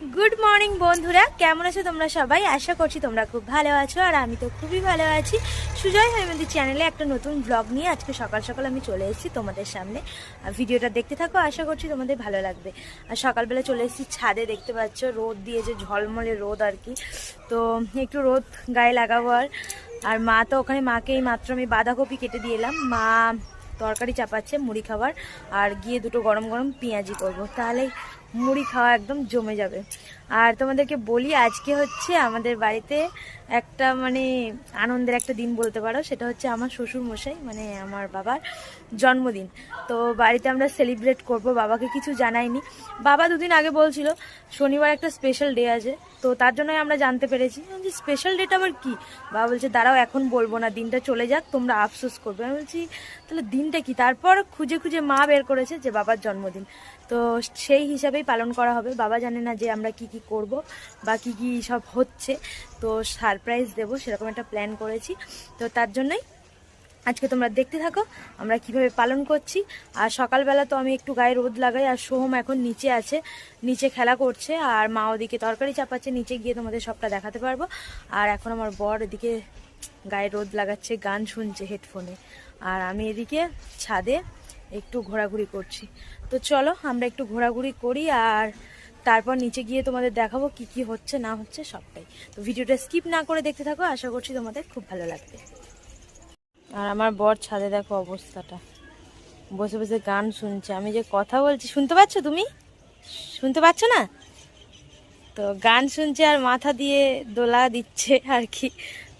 Good morning বন্ধুরা। কেমন আছো তোমরা সবাই? আশা করছি তোমরা খুব ভালো আছো, আর আমি তো খুবই ভালো আছি। সুজয় হেমন্তি চ্যানেলে একটা নতুন ব্লগ নিয়ে আজকে সকাল সকাল আমি চলে এসেছি তোমাদের সামনে। আর ভিডিওটা দেখতে থাকো, আশা করছি তোমাদের ভালো লাগবে। আর সকালবেলা চলে এসেছি ছাদে, দেখতে পাচ্ছ, রোদ দিয়ে যে ঝলমলে রোদ আর কি। তো একটু রোদ গায়ে লাগাবো আর। আর মা তো ওখানে মাকে এই মাত্র আমি বাঁধাকপি কেটে দিয়ে এলাম। মা তরকারি চাপাচ্ছে, মুড়ি খাবার, আর গিয়ে দুটো গরম গরম পেঁয়াজি করব। তাহলেই মুড়ি খাওয়া একদম জমে যাবে। আর তোমাদেরকে বলি, আজকে হচ্ছে আমাদের বাড়িতে একটা মানে আনন্দের একটা দিন বলতে পারো। সেটা হচ্ছে আমার শ্বশুর মশাই মানে আমার বাবার জন্মদিন। তো বাড়িতে আমরা সেলিব্রেট করব, বাবাকে কিছু জানাইনি। বাবা দুদিন আগে বলছিল, শনিবার একটা স্পেশাল ডে আছে। তো তার জন্যই আমরা জানতে পেরেছি। যে স্পেশাল ডেটা আবার কি? বাবা বলছে, দাঁড়াও, এখন বলব না, দিনটা চলে যাক, তোমরা আফসোস করবে। আমি বলছি, তাহলে দিনটা কি? তারপর খুঁজে খুঁজে মা বের করেছে যে বাবার জন্মদিন। তো সেই হিসাবেই পালন করা হবে। বাবা জানে না যে আমরা কি কি করব বা কী কী সব হচ্ছে, তো সারপ্রাইজ দেবো, সেরকম একটা প্ল্যান করেছি। তো তার জন্যই আজকে তোমরা দেখতে থাকো, আমরা কীভাবে পালন করছি। আর সকালবেলা তো আমি একটু গায়ে রোদ লাগাই, আর সোহম এখন নিচে আছে, নিচে খেলা করছে, আর মা ওদিকে তরকারি চাপাচ্ছে, নিচে গিয়ে তোমাদের সবটা দেখাতে পারব। আর এখন আমার বর এদিকে গায়ে রোদ লাগাচ্ছে, গান শুনছে হেডফোনে আর আমি এদিকে ছাদে একটু ঘোরাঘুরি করছি। তো চলো, আমরা একটু ঘোরাঘুরি করি, আর তারপর নিচে গিয়ে তোমাদের দেখাবো কি কি হচ্ছে, না হচ্ছে, সবটাই। তো ভিডিওটা স্কিপ না করে দেখতে থাকো, আশা করছি তোমাদের খুব ভালো লাগবে। আর আমার বর ছাদে দেখো অবস্থাটা। বসে বসে গান শুনছে। আমি যে কথা বলছি, শুনতে পাচ্ছ তুমি? শুনতে পাচ্ছ না? তো গান শুনছে আর মাথা দিয়ে দোলা দিচ্ছে আর কি।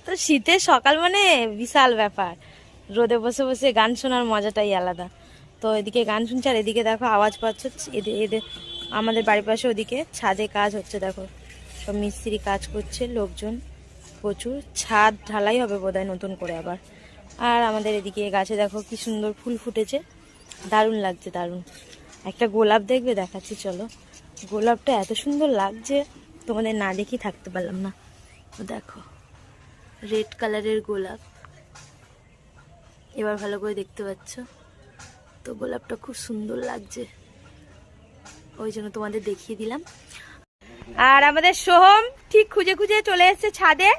তো শীতের সকাল মানে বিশাল ব্যাপার। রোদে বসে বসে গান শোনার মজাটাই আলাদা। তো এদিকে গান শুনছে আর এদিকে দেখো আওয়াজ পাচ্ছ এদের আমাদের বাড়ির পাশে ওদিকে ছাদে কাজ হচ্ছে, দেখো। সব মিস্ত্রি কাজ করছে, লোকজন প্রচুর। ছাদ ঢালাই হবে বোধহয় নতুন করে আবার। আর আমাদের এদিকে গাছে দেখো কি সুন্দর ফুল ফুটেছে। দারুণ লাগছে, দারুণ। একটা গোলাপ দেখবে, দেখাচ্ছি, চলো। গোলাপটা এত সুন্দর লাগছে, তোমাদের না দেখি থাকতে পারলাম না। দেখো, রেড কালারের গোলাপ। এবার ভালো করে দেখতে পাচ্ছ। তো গোলাপটা খুব সুন্দর লাগছে। ওই জন্য তোমাদের দেখিয়ে দিলাম। আর আমাদের সোহম ঠিক খুঁজে খুঁজে চলে এসেছে ছাদে।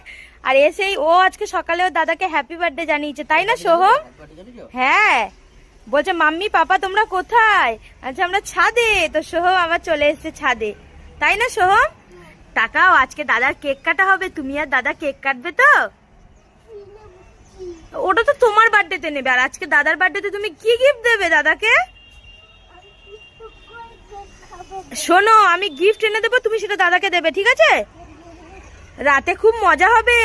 আর এসেই ও আজকে সকালে ওর দাদাকে হ্যাপি বার্থডে জানিয়েছে, তাই না সোহম? হ্যাঁ। বলছে, মাম্মি, পাপা, তোমরা কোথায়? আচ্ছা আমরা ছাদে। তো সোহম আবার চলে এসেছে ছাদে। তাই না সোহম? তাকাও, আজকে দাদার কেক কাটা হবে, তুমি আর দাদা কেক কাটবে তো? ওটা তো তোমার বার্থডেতে নেবে, আর আজকে দাদার বার্থডেতে তুমি কি গিফট দেবে দাদাকে? শোনো, আমি গিফট এনে দেবো, তুমি সেটা দাদাকে দেবে, ঠিক আছে? রাতে খুব মজা হবে,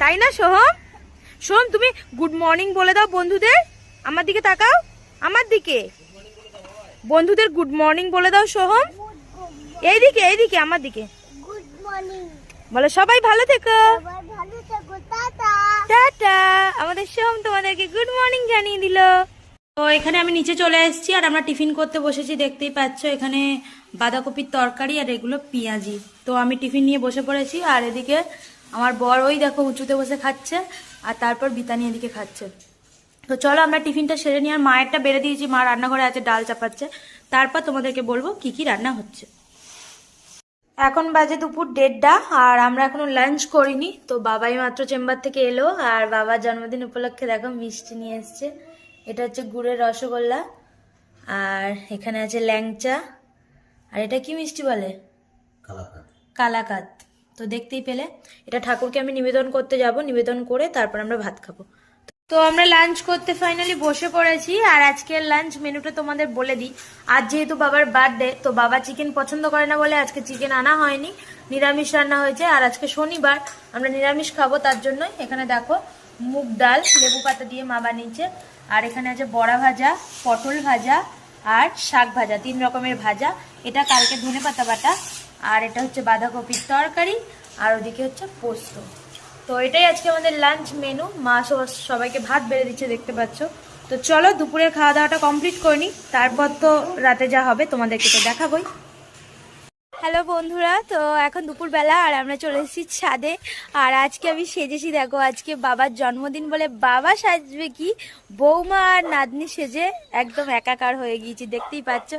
তাই না, সোহম? সোহম, তুমি গুড মর্নিং বলে দাও বন্ধুদের। আমার দিকে তাকাও, আমার দিকে। বন্ধুদের গুড মর্নিং বলে দাও, সোহম। এইদিকে এইদিকে, আমার দিকে। বলো, সবাই ভালো থেকো। টাটা। আমাদের সোহম তোমাদেরকে গুড মর্নিং জানিয়ে দিল। তো এখানে আমি নিচে চলে এসেছি, আর আমরা টিফিন করতে বসেছি, দেখতেই পাচ্ছ, এখানে বাঁধাকপির তরকারি আর এগুলো পেঁয়াজি। তো আমি টিফিন নিয়ে বসে পড়েছি আর এদিকে আমার বর ওই দেখো উঁচুতে বসে খাচ্ছে আর তারপর বিতানি এদিকে খাচ্ছে। তো চলো আমরা টিফিনটা সেরে নিয়ে আর মায়েরটা বেড়ে দিয়েছি, মা রান্নাঘরে আছে, ডাল চাপাচ্ছে। তারপর তোমাদেরকে বলব কি কি রান্না হচ্ছে। এখন বাজে দুপুর দেড়টা আর আমরা এখনও লাঞ্চ করিনি। তো বাবাই মাত্র চেম্বার থেকে এলো আর বাবার জন্মদিন উপলক্ষে দেখো মিষ্টি নিয়ে এসছে। এটা হচ্ছে গুড়ের রসগোল্লা আর এখানে আছে ল্যাংচা। আর এটা কি মিষ্টি বলে? কালাকাত তো দেখতেই পেলে এটা ঠাকুরকে আমি নিবেদন করতে যাব নিবেদন করে তারপর আমরা ভাত খাব। তো আমরা লাঞ্চ করতে ফাইনালি বসে পড়েছি আর আজকের লাঞ্চ মেনুটা তোমাদের বলে দিই। আজ যেহেতু বাবার বার্থডে তো বাবা চিকেন পছন্দ করে না বলে আজকে চিকেন আনা হয়নি। নিরামিষ রান্না হয়েছে আর আজকে শনিবার। আমরা নিরামিষ খাব তার জন্যই। এখানে দেখো মুগ ডাল লেবু পাতা দিয়ে মা বানিয়েছে। আর এখানে আছে বড়া ভাজা পটল ভাজা আর শাক ভাজা, তিন রকমের ভাজা। এটা কালকে ধনে পাতা বাটা, আর এটা হচ্ছে বাঁধাকপির তরকারি, আর ওদিকে হচ্ছে পোস্ত। তো এটাই আজকে আমাদের লাঞ্চ মেনু মা সবাইকে ভাত বেড়ে দিচ্ছে, দেখতে পাচ্ছ। তো চলো, দুপুরের খাওয়া দাওয়াটা কমপ্লিট করে নিই। তারপর তো রাতে যা হবে তোমাদেরকে তো দেখাবোই। হ্যালো বন্ধুরা, তো এখন দুপুরবেলা আর আমরা চলে এসেছি ছাদে। আর আজকে আমি সেজেছি, দেখো আজকে বাবার জন্মদিন বলে বাবা সাজবে কি? বৌমা আর নাতনি সেজে একদম একাকার হয়ে গিয়েছি, দেখতেই পাচ্ছ।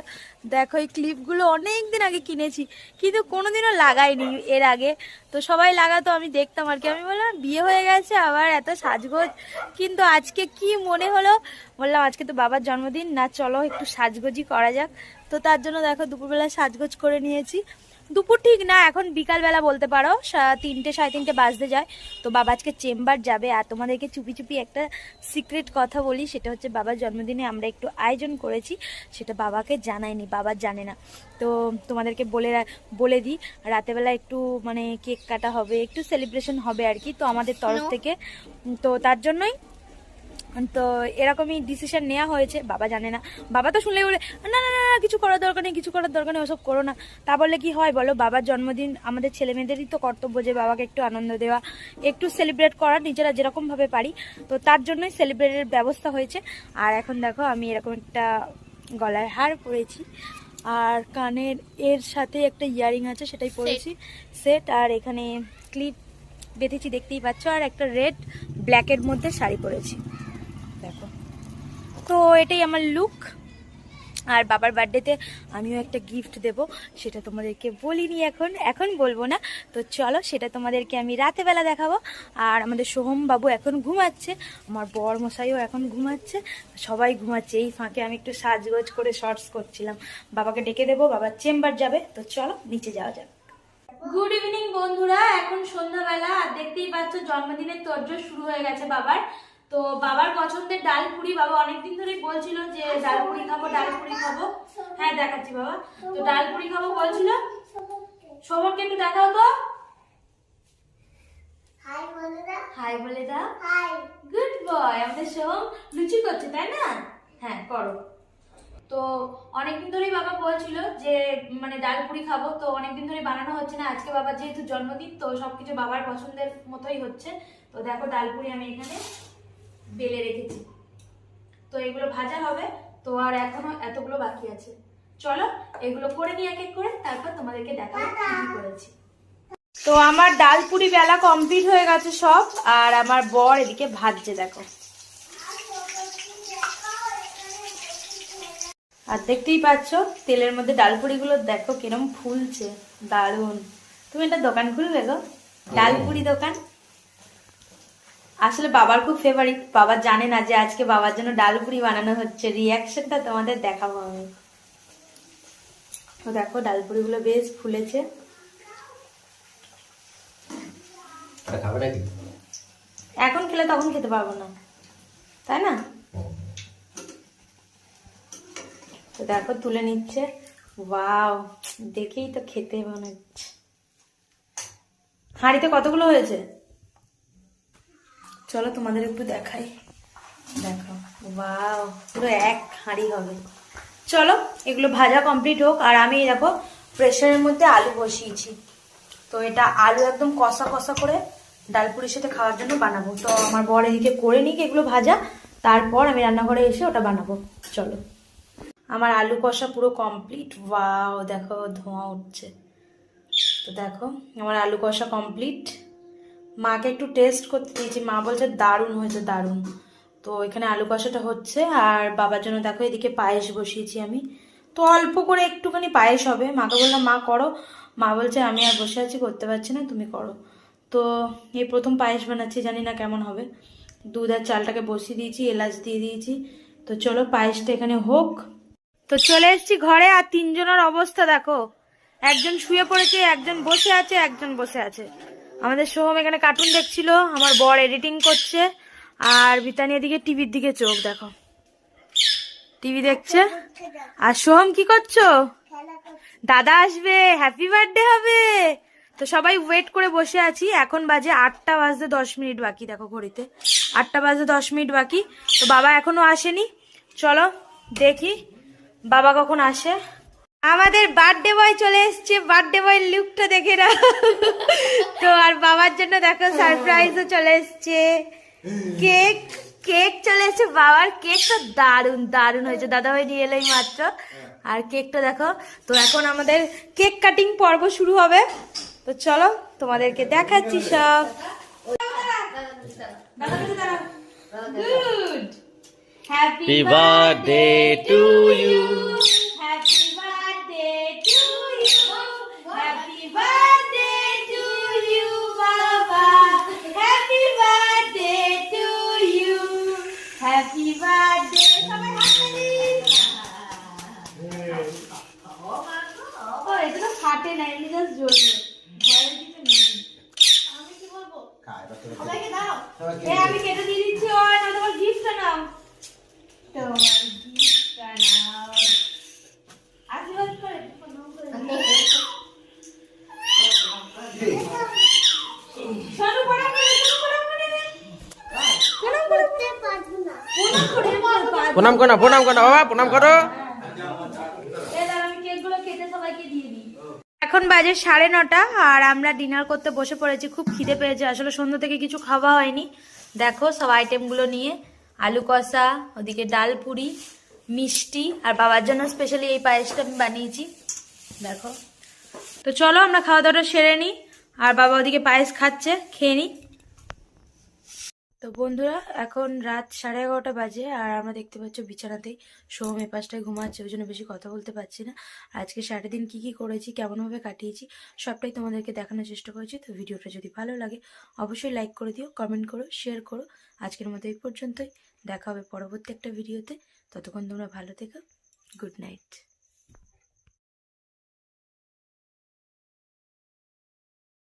দেখো এই ক্লিপগুলো অনেক দিন আগে কিনেছি, কিন্তু কোনোদিনও লাগাইনি এর আগে। তো সবাই লাগাতো, আমি দেখতাম আর কি। আমি বললাম, বিয়ে হয়ে গেছে, আবার এত সাজগোজ। কিন্তু আজকে কি মনে হলো? বললাম, আজকে তো বাবার জন্মদিন, না, চলো একটু সাজগোজই করা যাক। তো তার জন্য দেখো দুপুরবেলা সাজগোজ করে নিয়েছি। দুপুর ঠিক না এখন বিকালবেলা বলতে পারো তিনটে সাড়ে তিনটে বাজতে যায়। তো বাবা আজকে চেম্বার যাবে আর তোমাদেরকে চুপি চুপি একটা সিক্রেট কথা বলি সেটা হচ্ছে বাবার জন্মদিনে আমরা একটু আয়োজন করেছি সেটা বাবাকে জানায়নি বাবা জানে না। তো তোমাদেরকে বলে বলে দিই রাতেবেলা একটু মানে কেক কাটা হবে একটু সেলিব্রেশন হবে আর কি তো আমাদের তরফ থেকে। তো তার জন্যই তো এরকমই ডিসিশন নেওয়া হয়েছে। বাবা জানে না। বাবা তো শুনলে বলে না না না না, কিছু করার দরকার নেই কিছু করার দরকার নেই ওসব করো না। তা বললে কি হয় বলো? বাবার জন্মদিন আমাদের ছেলে মেয়েদেরই তো কর্তব্য যে বাবাকে একটু আনন্দ দেওয়া একটু সেলিব্রেট করা নিজেরা যেরকম ভাবে পারি। তো তার জন্যই সেলিব্রেটের ব্যবস্থা হয়েছে। আর এখন দেখো আমি এরকম একটা গলায় হার পরেছি। আর কানের এর সাথে একটা ইয়ারিং আছে সেটাই পরেছি। সেট আর এখানে ক্লিপ বেঁধেছি দেখতেই পাচ্ছ। আর একটা রেড ব্ল্যাকের মধ্যে শাড়ি পরেছি। দেখো। তো এটাই আমার লুক আর বাবার বার্থডেতে আমিও একটা গিফট দেব, সেটা তোমাদেরকে বলিনি এখন এখন বলব না। তো চলো, সেটা তোমাদেরকে আমি রাতেবেলা দেখাবো। আর আমাদের সোহম বাবু এখন ঘুমাচ্ছে, আমার বর মশাইও এখন ঘুমাচ্ছে, সবাই ঘুমাচ্ছে। এই ফাঁকে আমি একটু সাজগোজ করে শর্টস করছিলাম। বাবাকে ডেকে দেবো বাবার চেম্বার যাবে। তো চলো, নিচে যাওয়া যাক। গুড ইভিনিং বন্ধুরা। এখন সন্ধ্যাবেলা, আর দেখতেই পাচ্ছ, জন্মদিনের তোরজোর শুরু হয়ে গেছে বাবার। তো বাবার পছন্দের ডাল পুরি বাবা অনেকদিন ধরে বলছিল যে ডাল পুরি খাব ডাল পুরি খাব। হ্যাঁ দেখাচ্ছি বাবা। তো ডাল পুরি খাব বলছিল। সবরকে একটু দেখাও তো। হাই বলে দাও। হাই গুড বয় আমাদের লুচি করছে তাই না? হ্যাঁ করো। তো অনেকদিন ধরেই বাবা বলছিল যে মানে ডাল পুরি খাব। তো অনেকদিন ধরে বানানো হচ্ছে না। আজকে বাবার যেহেতু জন্মদিন তো সবকিছু বাবার পছন্দের মতোই হচ্ছে। তো দেখো ডাল পুরি আমি এখানে বেলে রেখেছি। তো এগুলো ভাজা হবে। তো আর এখনও এতগুলো বাকি আছে। চলো এগুলো করে নিয়ে এক এক করে তারপর তোমাদেরকে দেখাবো কি করেছি। তো আমার ডাল পুরি বেলা কমপ্লিট হয়ে গেছে সব আর আমার বর এদিকে ভাজছে দেখো। আর দেখতেই পাচ্ছ তেলের মধ্যে ডাল ডালপুরিগুলো দেখো কিরম ফুলছে দারুণ। তুমি একটা দোকান খুলবে গো? ডালপুরি দোকান? আসলে বাবার খুব ফেভারিট বাবা জানে না যে আজকে বাবার জন্য ডালপুরি বানানো হচ্ছে। রিয়াকশনটা তোমাদের দেখাবো আমি। তো দেখো ডালপুরিগুলো বেশ ফুলেছে। এখন খেলে তখন খেতে পারব না। তাই না? তো দেখো তুলে নিচ্ছে। ওয়াও দেখেই তো খেতে মনে হচ্ছে। হাঁড়িতে কতগুলো হয়েছে? চলো তোমাদের একটু দেখাই। দেখো ওয়াও পুরো এক হাঁড়ি হবে। চলো, এগুলো ভাজা কমপ্লিট হোক, আর আমি দেখো প্রেশারের মধ্যে আলু বসিয়েছি। তো এটা আলু একদম কষা কষা করে ডালপুরির সাথে খাওয়ার জন্য বানাবো। তো আমার বর এদিকে করে নিক এগুলো ভাজা, তারপর আমি রান্নাঘরে এসে ওটা বানাবো। চলো। আমার আলু কষা পুরো কমপ্লিট ওয়াও দেখো, ধোঁয়া উঠছে। তো দেখো, আমার আলু কষা কমপ্লিট মাকে একটু টেস্ট করতে দিয়েছি। মা বলছে, দারুণ হয়েছে, দারুণ। তো এখানে আলু কষাটা হচ্ছে আর বাবার জন্য দেখো এদিকে পায়েস বসিয়েছি আমি। তো অল্প করে একটুখানি পায়েস হবে। মাকে বললাম, মা, করো। মা বলছে, আমি আর বসে আছি, করতে পারছি না, তুমি করো। তো এই প্রথম পায়েস বানাচ্ছি, জানি না কেমন হবে। দুধ আর চালটাকে বসিয়ে দিয়েছি, এলাচ দিয়ে দিয়েছি। তো চলো পায়েসটা এখানে হোক। তো চলে এসেছি ঘরে আর তিনজনের অবস্থা দেখো। একজন শুয়ে পড়েছে, একজন বসে আছে, একজন বসে আছে। আমাদের সোহম এখানে কার্টুন দেখছিল, আমার বর এডিটিং করছে, আর বিতানি এদিকে টিভির দিকে চোখ, দেখো। টিভি দেখছে? আর সোহম কি করছ? দাদা আসবে হ্যাপি বার্থডে হবে! তো সবাই ওয়েট করে বসে আছি, এখন বাজে আটটা বাজতে দশ মিনিট বাকি, দেখো ঘড়িতে। আটটা বাজতে দশ মিনিট বাকি, তো বাবা এখনও আসেনি। চলো দেখি, বাবা কখন আসে। আমাদের বার্থডে বয় চলে এসছে। বার্থডে বয় লুকটা দেখে না তো আর বাবার জন্য দেখো সারপ্রাইজও চলে এসছে। কেক কেক চলে এসছে। বাবার কেকটা দারুণ দারুণ হয়েছে। দাদা ভাই নিয়ে এলোই মাত্র। আর কেকটা দেখো, তো এখন আমাদের কেক কাটিং পর্ব শুরু হবে। তো চলো তোমাদেরকে দেখাচ্ছি সব। Happy birthday to you. Happy to you. Happy birthday to you, Baba. Happy birthday to you. Happy birthday. সবাই হাততালি। ও, এটা তো ফাটে না, এমনি just জ্বলবে। ভয়ের কিছু নেই। আমি কি বলব? সবাইকে দাও। এ, আমি কেটে দিয়ে দিচ্ছি, ওই, নাও তোমার gift-টা নাও। তোমার gift-টা নাও। আশীর্বাদ করে, প্রণাম করে দাও। শোনো, প্রণাম করে, শোনো, প্রণাম করে দে। প্রণাম করে, করতে পারব না প্রণাম করে, প্রণাম করে। প্রণাম করো বাবা, প্রণাম করো। এখন বাজে সাড়ে নটা আর আমরা ডিনার করতে বসে পড়েছি, খুব খিদে পেয়েছে আসলে সন্ধ্যা থেকে কিছু খাওয়া হয়নি দেখো সব আইটেমগুলো নিয়ে, আলু কষা, ওদিকে ডাল পুরি, মিষ্টি, আর বাবার জন্য স্পেশালি এই পায়েসটা আমি বানিয়েছি দেখো তো চলো আমরা খাওয়া দাওয়াটা সেরে নিই, আর বাবা ওদিকে পায়েস খাচ্ছে, খেয়ে নিই তো বন্ধুরা, এখন রাত সাড়ে এগারোটা বাজে আর আমরা দেখতে পাচ্ছ বিছানাতেই। সোম এ পাশটায় ঘুমাচ্ছে, ওই জন্য বেশি কথা বলতে পারছি না। আজকে আজকে সারাদিন কি কি করেছি, কেমনভাবে কাটিয়েছি, সবটাই তোমাদেরকে দেখানোর চেষ্টা করেছি। তো ভিডিওটা যদি ভালো লাগে, অবশ্যই লাইক করে দিও কমেন্ট করো শেয়ার করো। আজকের মতো এই পর্যন্তই। দেখা হবে পরবর্তী একটা ভিডিওতে। ততক্ষণ তোমরা ভালো থেকো। Good night